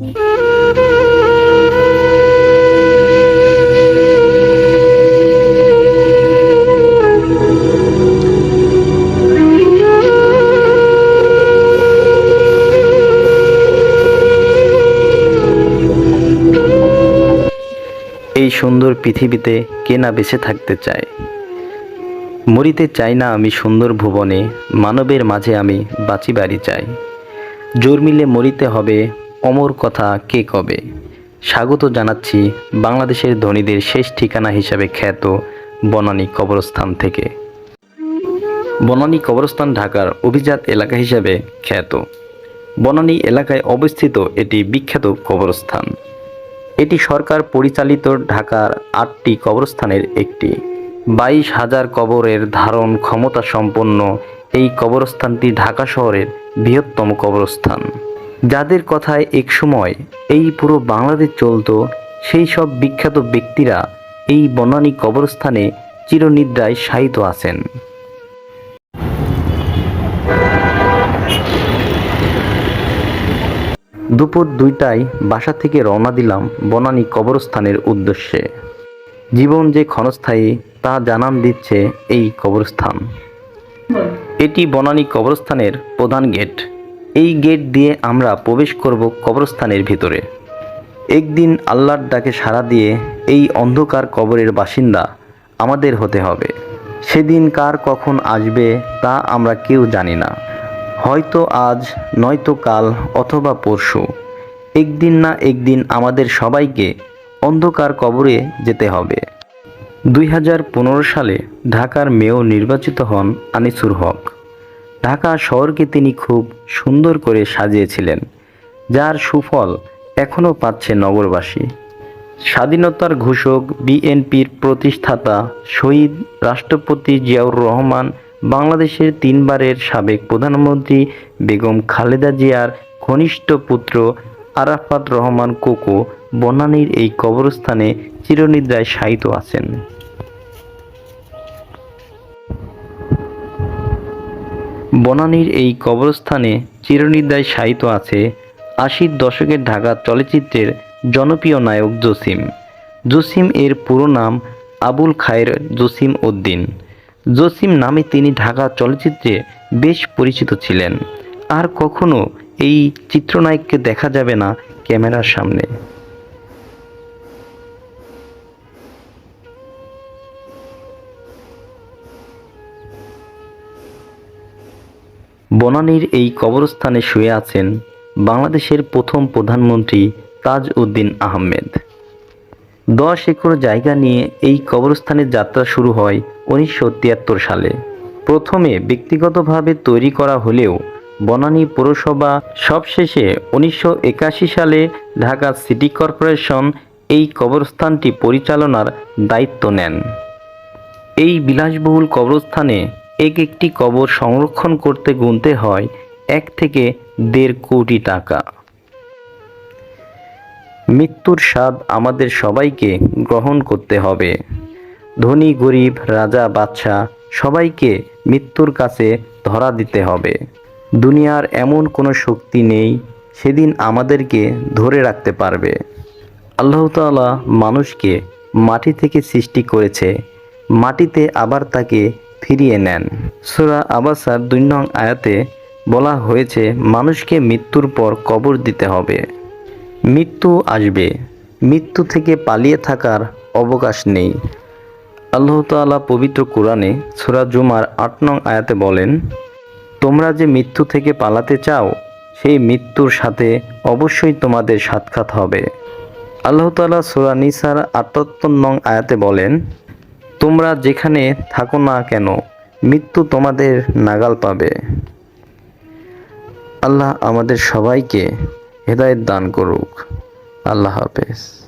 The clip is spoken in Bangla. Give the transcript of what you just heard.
এই সুন্দর পৃথিবীতে কে না বেঁচে থাকতে চায়? মরিতে চাই না আমি সুন্দর ভুবনে, মানবের মাঝে আমি বাঁচি বাড়ি চাই। জোর মিলে মরিতে হবে অমর কথা কে কবে? স্বাগত জানাচ্ছি বাংলাদেশের ধনীদের শেষ ঠিকানা হিসাবে খ্যাত বনানী কবরস্থান থেকে। বনানী কবরস্থান ঢাকার অভিজাত এলাকা হিসাবে খ্যাত। বনানী এলাকায় অবস্থিত এটি বিখ্যাত কবরস্থান। এটি সরকার পরিচালিত ঢাকার আটটি কবরস্থানের একটি। বাইশ হাজার কবরের ধারণ ক্ষমতা সম্পন্ন এই কবরস্থানটি ঢাকা শহরের বৃহত্তম কবরস্থান। যাদের কথায় এক সময় এই পুরো বাংলাদেশ চলতো, সেই সব বিখ্যাত ব্যক্তিরা এই বনানী কবরস্থানে চিরনিদ্রায় শায়িত আছেন। দুপুর দুইটায় বাসা থেকে রওনা দিলাম বনানী কবরস্থানের উদ্দেশ্যে। জীবন যে ক্ষণস্থায়ী, তা জানান দিচ্ছে এই কবরস্থান। এটি বনানী কবরস্থানের প্রধান গেট। এই গেট দিয়ে আমরা প্রবেশ করব কবরস্থানের ভিতরে। একদিন আল্লাহর ডাকে সাড়া দিয়ে এই অন্ধকার কবরের বাসিন্দা আমাদের হতে হবে। সেদিন কার কখন আসবে তা আমরা কেউ জানি না। হয়তো আজ, নয়তো কাল অথবা পরশু। একদিন না একদিন আমাদের সবাইকে অন্ধকার কবরে যেতে হবে। দুই হাজার পনেরো সালে ঢাকার মেয়র নির্বাচিত হন আনিসুর হক। ঢাকা শহরকে তিনি খুব সুন্দর করে সাজিয়েছিলেন, যার সুফল এখনও পাচ্ছে নগরবাসী। স্বাধীনতার ঘোষক, বিএনপির প্রতিষ্ঠাতা শহীদ রাষ্ট্রপতি জিয়াউর রহমান, বাংলাদেশের তিনবারের সাবেক প্রধানমন্ত্রী বেগম খালেদা জিয়ার ঘনিষ্ঠ পুত্র আরাফাত রহমান কোকো বনানীর এই কবরস্থানে চিরনিদ্রায় শায়িত আছেন। বনানীর এই কবরস্থানে চিরনিদ্রায় শায়িত আছে আশির দশকের ঢাকা চলচ্চিত্রের জনপ্রিয় নায়ক জসিম। জসিম এর পুরো নাম আবুল খায়ের জসিম উদ্দিন। জসিম নামে তিনি ঢাকা চলচ্চিত্রে বেশ পরিচিত ছিলেন। আর কখনো এই চিত্রনায়ককে দেখা যাবে না ক্যামেরার সামনে। বনানীর এই কবরস্থানে শুয়ে আছেন বাংলাদেশের প্রথম প্রধানমন্ত্রী তাজ উদ্দিন আহমেদ। দশ একর জায়গা নিয়ে এই কবরস্থানের যাত্রা শুরু হয় উনিশশো তিয়াত্তর সালে। প্রথমে ব্যক্তিগতভাবে তৈরি করা হলেও বনানী পৌরসভা সবশেষে উনিশশো একাশি সালে ঢাকা সিটি কর্পোরেশন এই কবরস্থানটি পরিচালনার দায়িত্ব নেন। এই বিলাসবহুল কবরস্থানে এক একটি কবর সংরক্ষণ করতে গুনতে হয় এক থেকে দেড় কোটি টাকা। মৃত্যুর স্বাদ আমাদের সবাইকে গ্রহণ করতে হবে। ধনী, গরিব, রাজা, বাদশাহ সবাইকে মৃত্যুর কাছে ধরা দিতে হবে। দুনিয়ার এমন কোনো শক্তি নেই সেদিন আমাদেরকে ধরে রাখতে পারবে। আল্লাহ তাআলা মানুষকে মাটি থেকে সৃষ্টি করেছে। মাটিতে আবার তাকে ফিরিয়ে নেন। সুরা আবাসার দুই নং আয়াতে বলা হয়েছে, মানুষকে মৃত্যুর পর কবর দিতে হবে। মৃত্যু আসবে। মৃত্যু থেকে পালিয়ে থাকার অবকাশ নেই। আল্লাহ তাআলা পবিত্র কোরআনে সুরা জুমার আট নং আয়াতে বলেন, তোমরা যে মৃত্যু থেকে পালাতে চাও, সেই মৃত্যুর সাথে অবশ্যই তোমাদের সাক্ষাৎ হবে। আল্লাহ তাআলা সুরা নিসার আটাত্তর নং আয়াতে বলেন তোমরা যেখানে থাকো না কেন, মৃত্যু তোমাদের নাগাল পাবে। আল্লাহ আমাদের সবাইকে হেদায়েত দান করুক। আল্লাহ হাফেজ।